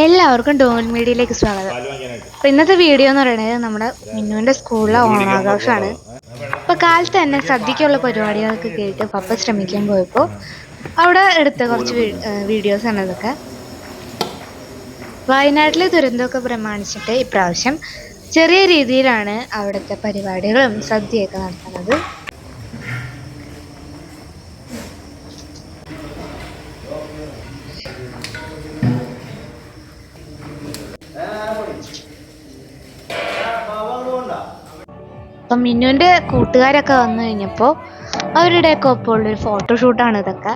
എല്ലാവർക്കും ഡോൺ മീഡിയയിലേക്ക് സ്വാഗതം. അപ്പോൾ ഇന്നത്തെ വീഡിയോ എന്ന് പറയുന്നത് നമ്മുടെ മിന്നുവിന്റെ സ്കൂളിലെ ഓണാഘോഷമാണ്. അപ്പോൾ കാലത്ത് തന്നെ സദ്യക്കുള്ള പരിപാടികളൊക്കെ കേട്ട് പപ്പ ശ്രമിക്കാൻ പോയപ്പോൾ അവിടെ എടുത്ത കുറച്ച് വീഡിയോസ് ആണ് ഇതൊക്കെ. വയനാട്ടിലെ ദുരന്തമൊക്കെ പ്രമാണിച്ചിട്ട് ഇപ്രാവശ്യം ചെറിയ രീതിയിലാണ് അവിടുത്തെ പരിപാടികളും സദ്യയൊക്കെ നടത്തുന്നത് അപ്പം മിന്നുവിന്റെ കൂട്ടുകാരൊക്കെ വന്നു കഴിഞ്ഞപ്പോൾ അവരുടെയൊക്കെ ഒപ്പമുള്ളൊരു ഫോട്ടോഷൂട്ടാണ് ഇതൊക്കെ.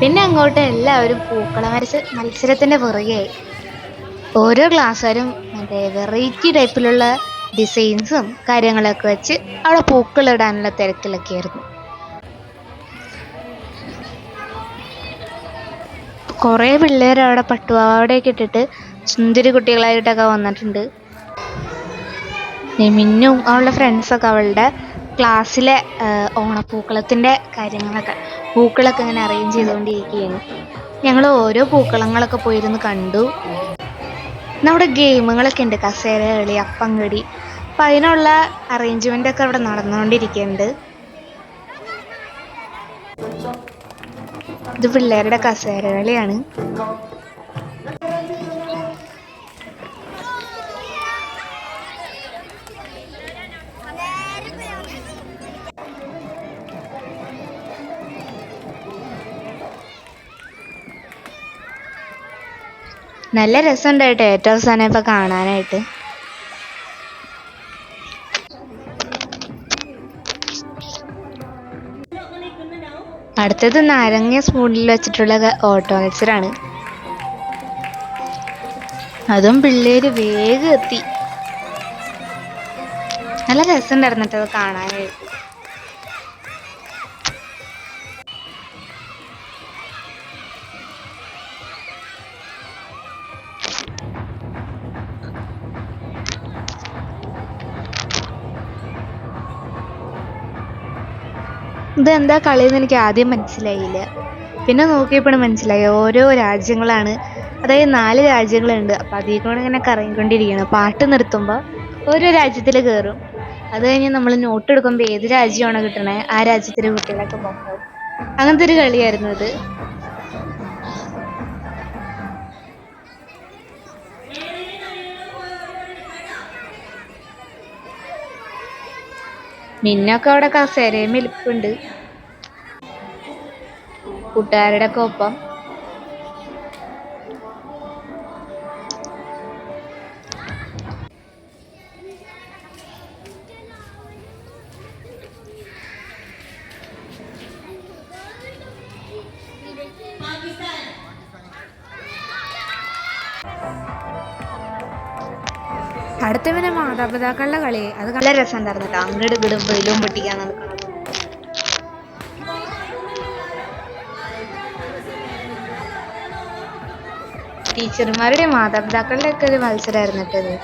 പിന്നെ അങ്ങോട്ട് എല്ലാവരും പൂക്കള മത്സ മത്സരത്തിന്റെ പുറകെയായി ഓരോ ക്ലാസ്സുകാരും മറ്റേ വെറൈറ്റി ടൈപ്പിലുള്ള ഡിസൈൻസും കാര്യങ്ങളൊക്കെ വെച്ച് അവിടെ പൂക്കളിടാനുള്ള തിരക്കിലൊക്കെ ആയിരുന്നു. കുറേ പിള്ളേർ അവിടെ പട്ടുപാവാടയൊക്കെ ഇട്ടിട്ട് സുന്ദരി കുട്ടികളായിട്ടൊക്കെ വന്നിട്ടുണ്ട്. മിന്നും അവളുടെ ഫ്രണ്ട്സൊക്കെ അവളുടെ ക്ലാസ്സിലെ ഓണപ്പൂക്കളത്തിന്റെ കാര്യങ്ങളൊക്കെ പൂക്കളൊക്കെ ഇങ്ങനെ അറേഞ്ച് ചെയ്തുകൊണ്ടിരിക്കുകയാണ്. ഞങ്ങൾ ഓരോ പൂക്കളങ്ങളൊക്കെ പോയിരുന്ന് കണ്ടു. നമ്മുടെ ഗെയിമുകളൊക്കെ ഉണ്ട് കസേര കളി അപ്പം കടി അപ്പം അതിനുള്ള അറേഞ്ച്മെന്റ് ഒക്കെ അവിടെ നടന്നുകൊണ്ടിരിക്കുന്നുണ്ട്. ഇത് പിള്ളേരുടെ കസേര കളിയാണ് നല്ല രസമുണ്ടായിട്ട് ഏറ്റവും അവസാനം ഇപ്പൊ കാണാനായിട്ട്. അടുത്തത് നാരങ്ങ സ്പൂണിൽ വെച്ചിട്ടുള്ള ഓട്ടോ മത്സരമാണ് അതും പിള്ളേര് വേഗം എത്തി. നല്ല രസമുണ്ടായിരുന്നു കേട്ടോ അത് കാണാനായിട്ട്. ഇതെന്താ കളിയെന്ന് എനിക്ക് ആദ്യം മനസ്സിലായില്ല. പിന്നെ നോക്കിയപ്പോഴാണ് മനസ്സിലായി ഓരോ രാജ്യങ്ങളാണ്. അതായത് നാല് രാജ്യങ്ങളുണ്ട്. അപ്പം അതിൽ കൂടെ ഇങ്ങനെ കറങ്ങിക്കൊണ്ടിരിക്കുകയാണ്. പാട്ട് നിർത്തുമ്പോൾ ഓരോ രാജ്യത്തിൽ കയറും. അത് കഴിഞ്ഞ് നമ്മൾ നോട്ട് എടുക്കുമ്പോൾ ഏത് രാജ്യമാണോ കിട്ടണേ ആ രാജ്യത്തിലെ കുട്ടികളൊക്കെ പോകും. അങ്ങനത്തെ ഒരു കളിയായിരുന്നു ഇത്. മിന്നൊക്കെ അവിടെ കസേരയും ഇരിപ്പുണ്ട് കൂട്ടുകാരുടെ ഒക്കെ ഒപ്പം. അടുത്ത പിന്നെ മാതാപിതാക്കളുടെ കളി അത് നല്ല രസം ഉണ്ടായിരുന്നു കേട്ടോ. അങ്ങോട്ട് ഇങ്ങോട്ടും ബലൂൺ പൊട്ടിക്കാൻ നടക്കണം. ടീച്ചർമാരുടെ മാതാപിതാക്കളുടെ ഒക്കെ ഒരു മത്സരമായിരുന്നു കേട്ടോ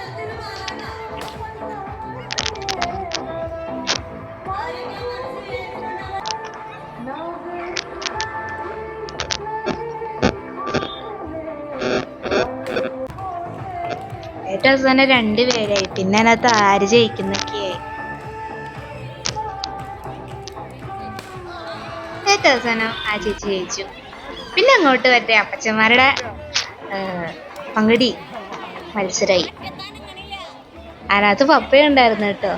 ഏറ്റവും അവസാനം രണ്ടുപേരായി. പിന്നെ അതിനകത്ത് ആര് ജയിക്കുന്നൊക്കെയായി. പിന്നെ അങ്ങോട്ട് മറ്റേ അപ്പച്ചന്മാരുടെ പങ്കടി മത്സരമായി അതിനകത്ത് പപ്പയുണ്ടായിരുന്നു കേട്ടോ.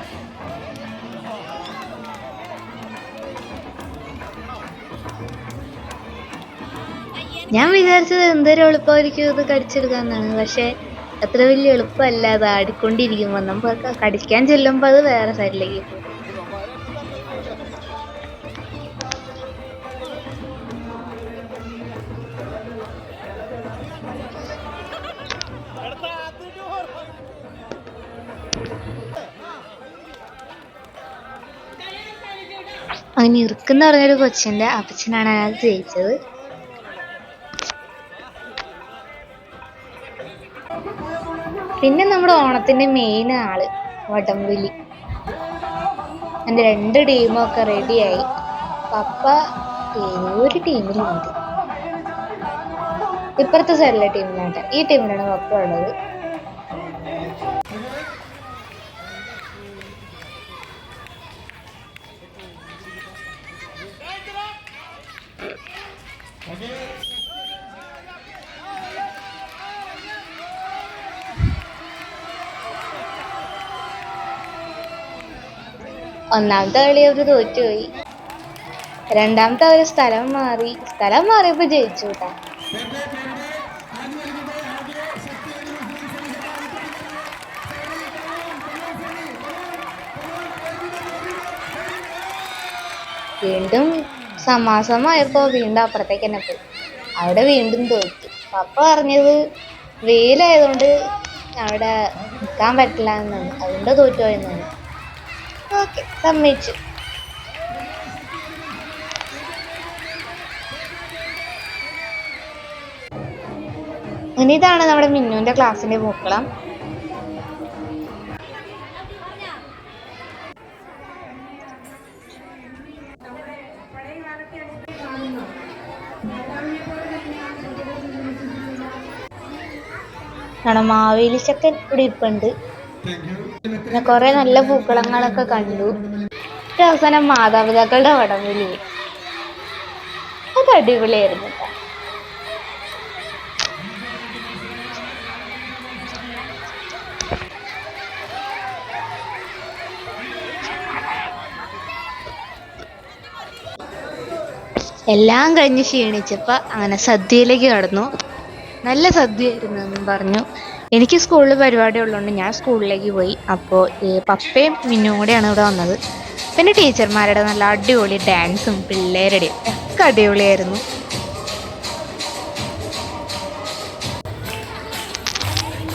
ഞാൻ വിചാരിച്ചത് എന്തൊരു എളുപ്പമായിരിക്കും ഇത് കടിച്ചെടുക്കാന്നാണ് പക്ഷെ അത്ര വലിയ എളുപ്പമല്ല അത് ആടിക്കൊണ്ടിരിക്കുമ്പോൾ നമുക്ക് കടിക്കാൻ ചെല്ലുമ്പോൾ അത് വേറെ സൈഡിലേക്ക് പോകും. അങ്ങനെ ഇറുക്കെന്ന് പറഞ്ഞൊരു കൊച്ചിന്റെ അപ്പച്ചനാണ് അതിനകത്ത് ജയിച്ചത് പിന്നെ നമ്മുടെ ഓണത്തിന്റെ മെയിൻ ആൾ വടംവലി. എന്റെ രണ്ട് ടീമും ഒക്കെ റെഡിയായി പപ്പ ഏതൊരു ടീമിലുണ്ട് ഇപ്പുറത്തെ സൈഡിലെ ടീമിലാണ് ഈ ടീമിലാണ് പപ്പ ഉള്ളത്. ഒന്നാമത്തെ കളി അവർ തോറ്റുപോയി. രണ്ടാമത്തെ അവർ സ്ഥലം മാറി. സ്ഥലം മാറിയപ്പോ ജയിച്ചു കേട്ടാ വീണ്ടും സമാസമായപ്പോ വീണ്ടും അപ്പുറത്തേക്ക് തന്നെ പോയി. അവിടെ വീണ്ടും തോറ്റു. പപ്പ പറഞ്ഞത് വെയിലായതുകൊണ്ട് അവിടെ നിൽക്കാൻ പറ്റില്ല എന്നാണ് അതുകൊണ്ട് തോറ്റുപോയെന്നാണ്. ഓക്കെ സമ്മതിച്ചു. ഇനി ഇതാണ് നമ്മുടെ മിന്നുവിന്റെ ക്ലാസ്സിന്റെ പൂക്കളം. കാരണം മാവേലി ചക്കൻ ഇവിടെ ഇരിപ്പുണ്ട്. പിന്നെ കൊറേ നല്ല പൂക്കളങ്ങളൊക്കെ കണ്ടു. അവസാനം മാതാപിതാക്കളുടെ വടംവലി. അത് അടിപൊളിയായിരുന്നു എല്ലാം കഴിഞ്ഞ് ക്ഷീണിച്ചപ്പോൾ അങ്ങനെ സദ്യയിലേക്ക് കടന്നു. നല്ല സദ്യയായിരുന്നു എന്നും പറഞ്ഞു. എനിക്ക് സ്കൂളിൽ പരിപാടി ഉള്ളതുകൊണ്ട് ഞാൻ സ്കൂളിലേക്ക് പോയി. അപ്പോൾ പപ്പയും മിന്നും കൂടെയാണ് ഇവിടെ വന്നത്. പിന്നെ ടീച്ചർമാരുടെ നല്ല അടിപൊളി ഡാൻസും പിള്ളേരുടെയും ഒക്കെ അടിപൊളിയായിരുന്നു.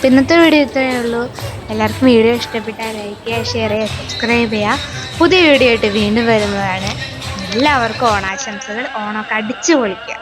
ഇന്നത്തെ വീഡിയോ ഇത്രയേ ഉള്ളൂ. എല്ലാവർക്കും വീഡിയോ ഇഷ്ടപ്പെട്ടാൽ ലൈക്ക് ചെയ്യുക ഷെയർ ചെയ്യുക സബ്സ്ക്രൈബ് ചെയ്യുക. പുതിയ വീഡിയോ ആയിട്ട് വീണ്ടും വരുന്നതാണ്. എല്ലാവർക്കും ഓണാശംസകൾ. ഓണമൊക്കെ അടിച്ചു പൊളിക്കുക